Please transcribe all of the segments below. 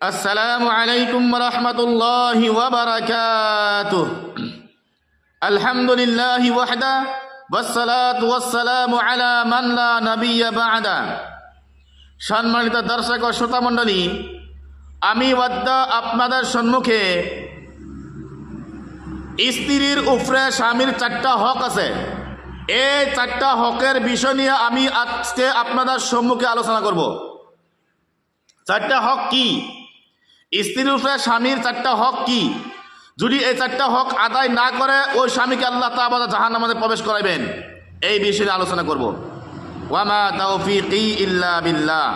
السلام عليكم ورحمة الله وبركاته الحمد لله وحده والصلاة والسلام على من لا نبي بعده সম্মানিত দর্শক ও শ্রোতা মণ্ডলী আমি ওয়াদ্দা আপনাদের সম্মুখে স্ত্রীর উপরে স্বামীর চারটা হক আছে এই চারটা হকের বিষয় নিয়ে আমি আজকে আপনাদের সম্মুখে আলোচনা করব চারটা হক কি স্ত্রীর উপরে স্বামীর চারটা হক কি? যদি এই চারটা হক আদায় না করে, ওই স্বামীকে আল্লাহ তাবাদা জাহান নামাজে প্রবেশ করাইবেন। এই বিষয়ে আলোচনা করব। ইল্লা বিল্লাহ।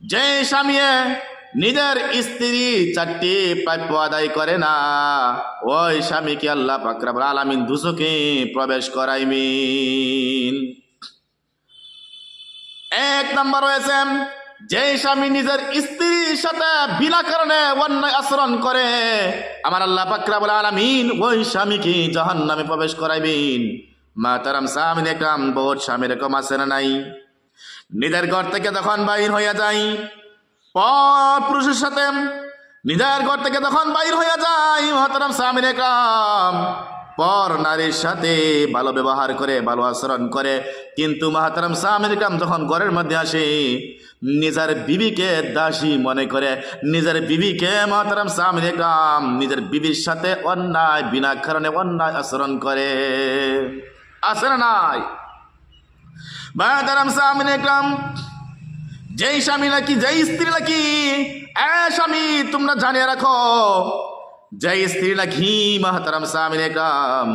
যে স্বামী নিজের স্ত্রী চারটি প্রাপ্য আদায় করে না, ওই স্বামীকে আল্লাহ আলামিন দুসকে প্রবেশ করাইমিন এক নম্বর রয়েছে যে স্বামী নিজের স্ত্রীর সাথে বিনা কারণে অন্যায় আচরণ করে, আমার আল্লাহ পাকরাবুল আলামিন ওই স্বামীকে জাহান নামে প্রবেশ করাইবেন। মা তারাম স্বামী একরাম, বহুত স্বামী এরকম আছে না নাই? নিজের ঘর থেকে যখন বাইর হইয়া যায় পর পুরুষের সাথে, নিজের ঘর থেকে যখন বাইর হইয়া যায় মহাতারাম স্বামী একরাম পর নারীর সাথে ভালো ব্যবহার করে, ভালো আচরণ করে। কিন্তু মাহাতারাম স্বামী একরাম যখন ঘরের মধ্যে আসে, নিজের বিবিকে দাসী মনে করে, নিজের বিবিকে মহাতারাম স্বামী একরাম নিজের বিবির সাথে অন্যায়, বিনা কারণে অন্যায় আচরণ করে। আছে না নাই? মাহাতারাম স্বামী একরাম যেই স্বামী নাকি, যেই স্ত্রী নাকি, এ স্বামী তোমরা জানিয়ে রাখো যেই স্ত্রী নাকি মাহাতারাম স্বামী কাম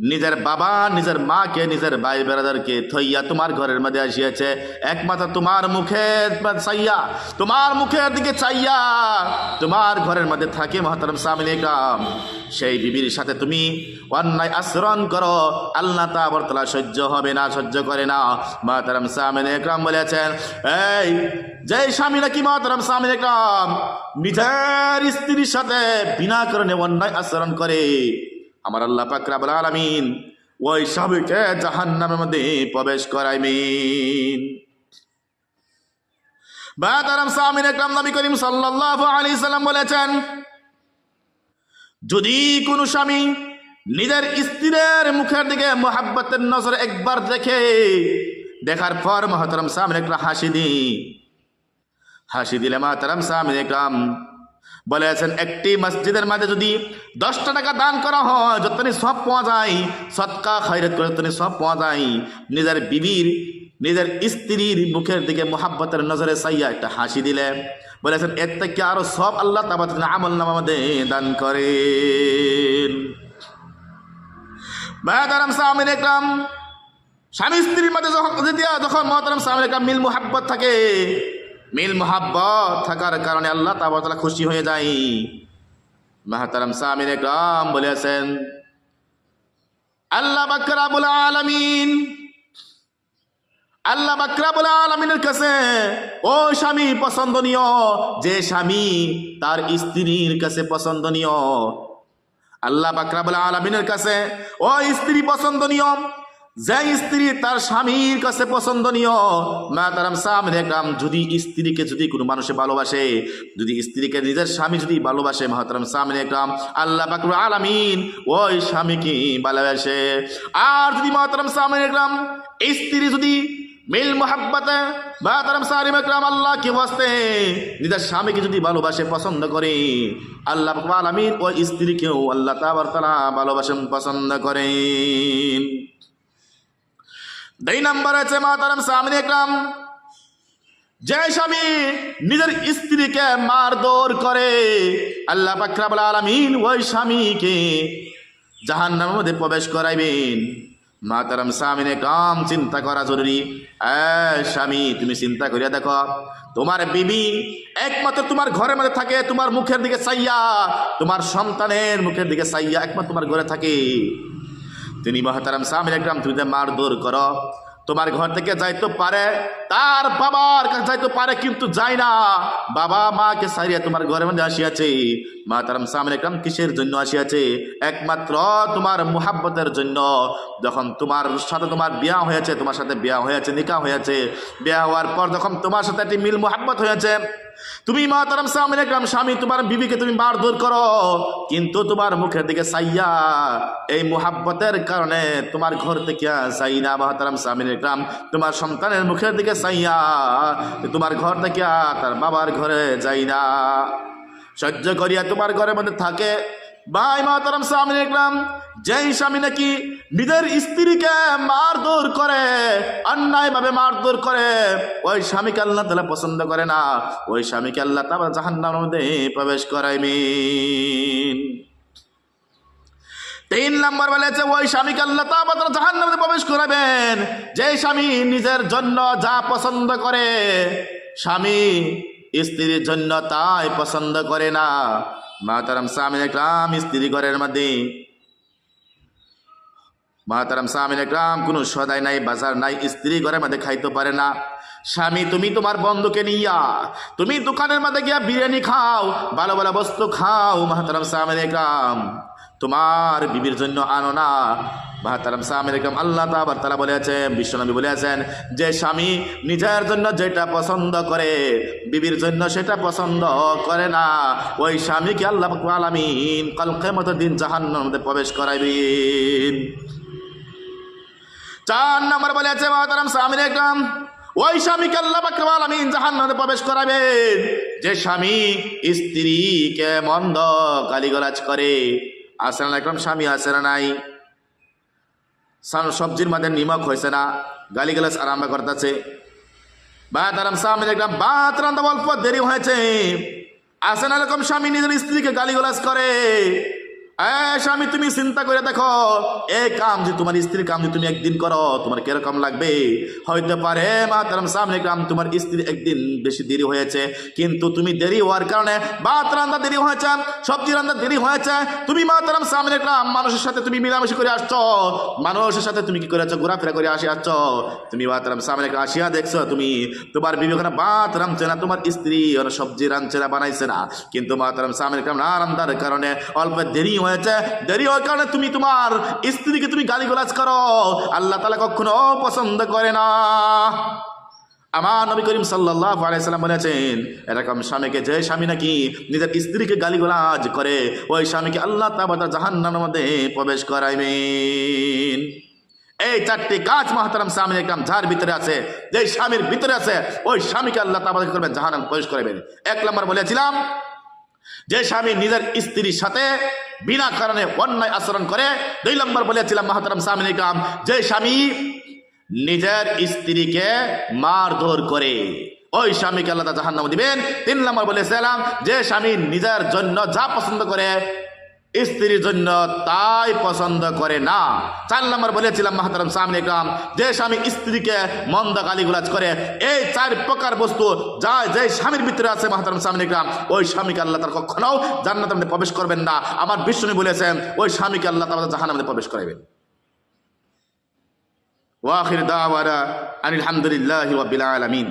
নিজের বাবা, নিজের মাকে, নিজের ভাই বেড়াদারকে থইয়া তোমার ঘরের মধ্যে আসিয়াছে। একমাত্র তোমার মুখের চাইয়া তোমার মুখের দিকে চাইয়া তোমার ঘরের মধ্যে থাকে মহাতারাম সামিল কাম সেই বিবির সাথে তুমি অন্যায় আচরণ করো, আল্লাহ তা বর্তলা সহ্য হবে না, সহ্য করে না। মহাতারাম সামিল একরাম বলেছেন, এই যে স্বামী নাকি মহাতারাম সামিল একরাম, নিজের স্ত্রীর সাথে বিনা কারণে অন্যায় আচরণ করে আমার আল্লাহ পাকরাবুল আলমিন ওই সবকে জাহান নামের মধ্যে প্রবেশ করাইমিন বাদারাম সামিন একরাম নবী করিম সাল্লাল্লাহু আলাইহি সাল্লাম বলেছেন, যদি কোনো স্বামী নিজের স্ত্রীর মুখের দিকে মোহাব্বতের নজর একবার দেখে, দেখার পর মহতরম সামিন একরাম হাসি দি হাসি দিলে মহতরম সামিন একরাম বলেছেন, একটি মসজিদের মাঝে যদি দশটা টাকা দান করা হয় যতনি সব পাওয়া যায়, সৎকা খৈরত করে যতনি সব পাওয়া যায়, নিজের বিবির, নিজের স্ত্রীর মুখের দিকে মোহাব্বতের নজরে সাইয়া একটা হাসি দিলে। বলেছেন, এর থেকে আরও সব আল্লাহ তাবাদ আমল নামা মধ্যে দান করেন। বাদারাম সামিন একরাম, স্বামী স্ত্রীর মাঝে যখন যখন মহতারাম সামিন একরাম মিল মোহাব্বত থাকে মিল মোহাব্বত থাকার কারণে আল্লাহ তাবাতলা খুশি হয়ে যায়। মাহাতারাম সামিন একরাম বলেছেন, আল্লাহ বাকরাবুল আলামিন, আল্লাহ বাকরাবুল আলমিনের কাছে, ও স্বামী পছন্দনীয়, যে স্বামী তার স্ত্রীর কাছে পছন্দনীয়। আল্লাহ বাকরাবুল আলমিনের কাছে, ও স্ত্রী পছন্দনীয় যে স্ত্রী তার স্বামীর কাছে পছন্দনীয় মা তারাম সামনে একরাম, যদি স্ত্রীকে যদি কোনো মানুষে ভালোবাসে, যদি স্ত্রীকে নিজের স্বামী যদি ভালোবাসে মহাতারাম সামনে একরাম, আল্লাহ বাকরুল আলামিন ওই স্বামীকে ভালোবাসে। আর যদি মহাতারাম সামনে একরাম, স্ত্রী যদি মিল মোহাব্বতে মহাতারাম সারিম একরাম আল্লাহ কি বসতে নিজের স্বামীকে যদি ভালোবাসে, পছন্দ করে, আল্লাহ আলামিন ওই স্ত্রীকেও আল্লাহ তাবার তালা ভালোবাসেন, পছন্দ করেন। দুই নম্বর আছে মাতারাম সামনে একরাম। যে স্বামী নিজের স্ত্রীকে মারধর করে, আল্লাহ পাকরাবুল আলমিন ওই স্বামীকে জাহান নামের মধ্যে প্রবেশ করাইবেন। মাতারাম স্বামীনে কাম চিন্তা করা জরুরি। স্বামী, তুমি চিন্তা করিয়া দেখো, তোমার বিবি একমাত্র তোমার ঘরের মধ্যে থাকে, তোমার মুখের দিকে চাইয়া তোমার সন্তানের মুখের দিকে চাইয়া একমাত্র তোমার ঘরে থাকে। তিনি মহাতারাম সামিল একরাম তুমি মার দৌড় করো। তোমার ঘর থেকে যাইতে পারে, তার বাবার কাছে যাইতে পারে, কিন্তু যায় না। বাবা মাকে সারিয়া তোমার ঘরের মধ্যে আসিয়াছে। মা তারাম সামনে কাম কিসের জন্য আসিয়াছে? একমাত্র তোমার মুহাব্বতের জন্য। যখন তোমার সাথে তোমার বিয়া হয়েছে, তোমার সাথে বিয়া হয়েছে নিকা হয়েছে, বিয়া হওয়ার পর যখন তোমার সাথে একটি মিল মুহাব্বত হয়েছে তুমি মা তারাম সামনে গ্রাম স্বামী, তোমার বিবিকে তুমি মার মারধর করো। কিন্তু তোমার মুখের দিকে সাইয়া এই মোহাব্বতের কারণে তোমার ঘর থেকে সাই না মহাতারাম সামিনের গ্রাম। তোমার সন্তানের মুখের দিকে সাইয়া তোমার ঘর থেকে তার বাবার ঘরে যাই না। সহ্য করিয়া তোমার ঘরের মধ্যে থাকে। ভাই, মহাতারাম সামিনের দেখলাম যেই স্বামী নাকি নিজের স্ত্রীকে মারধর করে অন্যায় ভাবে মারধর করে, ওই স্বামীকে আল্লাহ তালা পছন্দ করে না। ওই স্বামীকে আল্লাহ তালা জাহান্নামের মধ্যে প্রবেশ করাইমিন। তিন নম্বর বলেছে ওই স্বামীকে আল্লাহ তাআলা জাহান্নামে প্রবেশ করাবেন। যে স্বামী নিজের জন্য যা পছন্দ করে, স্বামী স্ত্রীর জন্য তাই পছন্দ করে না। মাতারাম সামিন একরাম স্ত্রী ঘরের মধ্যে মাতারাম সামিন একরাম, কোনো সদাই নাই, বাজার নাই, স্ত্রী ঘরের মধ্যে খাইতে পারে না। স্বামী, তুমি তোমার বন্ধুকে নিয়া, তুমি দোকানের মধ্যে গিয়া বিরিয়ানি খাও, ভালো ভালো বস্তু খাও মাতারাম সামিন একরাম। তোমার বিবির জন্য আনো না। বাহাতারাম সাহামের একরম, আল্লাহ তাবার তারা বলেছেন বিশ্বনবী বলেছেন, যে স্বামী নিজের জন্য যেটা পছন্দ করে, বিবির জন্য সেটা পছন্দ করে না। ওই স্বামীকে আল্লাহ আলামিন কলকে মতো দিন জাহান্নার মধ্যে প্রবেশ করাইবেন। চার নম্বর বলেছে বাহাতারাম সাহামের একরম ওই স্বামীকে আল্লাহ বাকরাল আমিন প্রবেশ করাবেন। যে স্বামী স্ত্রীকে মন্দ গালিগালাজ করে আসেন একরম স্বামী আসে না, নাই। সবজির মধ্যে নিমক হয়েছে না, গালিগালাজ আরম্ভ করতেছে। বাত আরাম সামনে রান্না অল্প দেরি হয়েছে। আসে না এরকম স্বামী নিজের স্ত্রীকে গালিগালাজ করে। স্বামী, তুমি চিন্তা করে দেখো এই কাম যে তোমার স্ত্রীর কাম যে তুমি একদিন করো, তোমার কীরকম লাগবে? পারে সামনে কাম, তোমার স্ত্রী একদিন বেশি দেরি হয়েছে, কিন্তু তুমি দেরি হওয়ার কারণে ভাত রান্না দেরি হয়েছে, সবজি রান্না দেরি হয়েছে, তুমি সামনে কাম, মানুষের সাথে তুমি মিলামিশি করে আসছো, মানুষের সাথে তুমি কি ঘোরাফেরা করে আসি আসছো, তুমি মা তারাম সামনে আসিয়া দেখছ, তুমি তোমার বিবেকনা ভাত রাঁধছে না, তোমার স্ত্রী সবজি রাঁধছে না, বানাইছে না, কিন্তু মা তারাম সামনে কাম না কারণে অল্প দেরি হয়েছে। দেরি হওয়ার কারণে তুমি তোমার স্ত্রীকে তুমি গালিগালাজ করো। আল্লাহ তালা কখনো পছন্দ করে না। আমার নবী করিম সাল্লাহ আলাইসাল্লাম বলেছেন, এরকম স্বামীকে, যে স্বামী নাকি নিজের স্ত্রীকে গালিগালাজ করে, ওই স্বামীকে আল্লাহ তাবাদা জাহান্নামের মধ্যে প্রবেশ করাইবেন। এই চারটি কাজ মহাতারাম স্বামী একরাম যার ভিতরে আছে যে স্বামীর ভিতরে আছে, ওই স্বামীকে আল্লাহ তাবাদা করবেন জাহান্নাম প্রবেশ করাবেন এক নম্বর বলেছিলাম, যে স্বামী নিজের স্ত্রীর সাথে বিনা কারণে অন্যায় আচরণ করে। দুই নম্বর বলেছিলাম, মাহাতারাম স্বামী কাম, যে স্বামী নিজের স্ত্রীকে মারধর করে, ওই স্বামীকে আল্লাহ জাহান্নাম দিবেন। তিন নম্বর বলেছিলাম, যে স্বামী নিজের জন্য যা পছন্দ করে স্ত্রীর জন্য তাই পছন্দ করে না। চার নম্বর বলেছিলাম, মাহাতারাম সামনে কাম যে স্বামী স্ত্রীকে মন্দ গালিগুলাজ করে, এই চার প্রকার বস্তু যা যে স্বামীর ভিতরে আছে, মাহাতারাম সামনে গ্রাম ওই স্বামীকে আল্লাহ তার কখনো জান্নাতের মধ্যে প্রবেশ করবেন না। আমার বিষ্ণু বলেছেন, ওই স্বামীকে আল্লাহ তার জাহান্নামের মধ্যে প্রবেশ করাবেন ওয়াখির দাওয়ারা আনিল হামদুলিল্লাহি ওয়া বিল আলামিন।